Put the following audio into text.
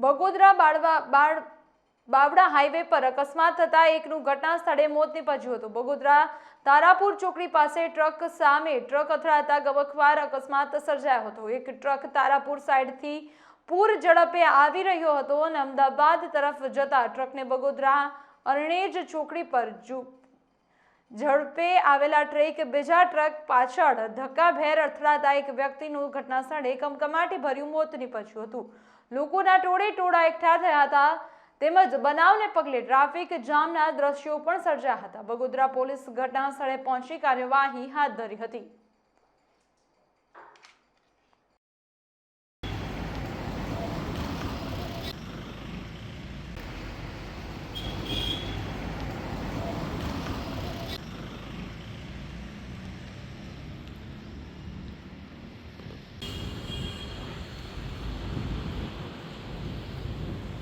બગોદરા બાળવા બાળ બાવડા હાઈવે પર અકસ્માત થતાં એકનું ઘટના સ્થળે મોત નીપજ્યું હતું. બગોદરા તારાપુર ચોકડી પાસે ટ્રક સામે ટ્રક અથડાતા ગવખવાર અકસ્માત સર્જાયો હતો. એક ટ્રક તારાપુર સાઈડથી પૂર ઝડપે આવી રહ્યો હતો અને અમદાવાદ તરફ જતા ટ્રકને બગોદરા અરણેજ ચોકડી પર ઝડપે આવેલા ટ્રેક બીજા ટ્રક પાછળ ધક્કાભેર અથડાતા એક વ્યક્તિનું ઘટના સ્થળે કમકમાટી ભર્યું મોત નીપજ્યું હતું. લોકોના ટોળે ટોળા એકઠા થયા હતા, તેમજ બનાવને પગલે ટ્રાફિક જામના દ્રશ્યો પણ સર્જાયા હતા. બગોદરા પોલીસ ઘટનાસ્થળે પહોંચી કાર્યવાહી હાથ ધરી હતી.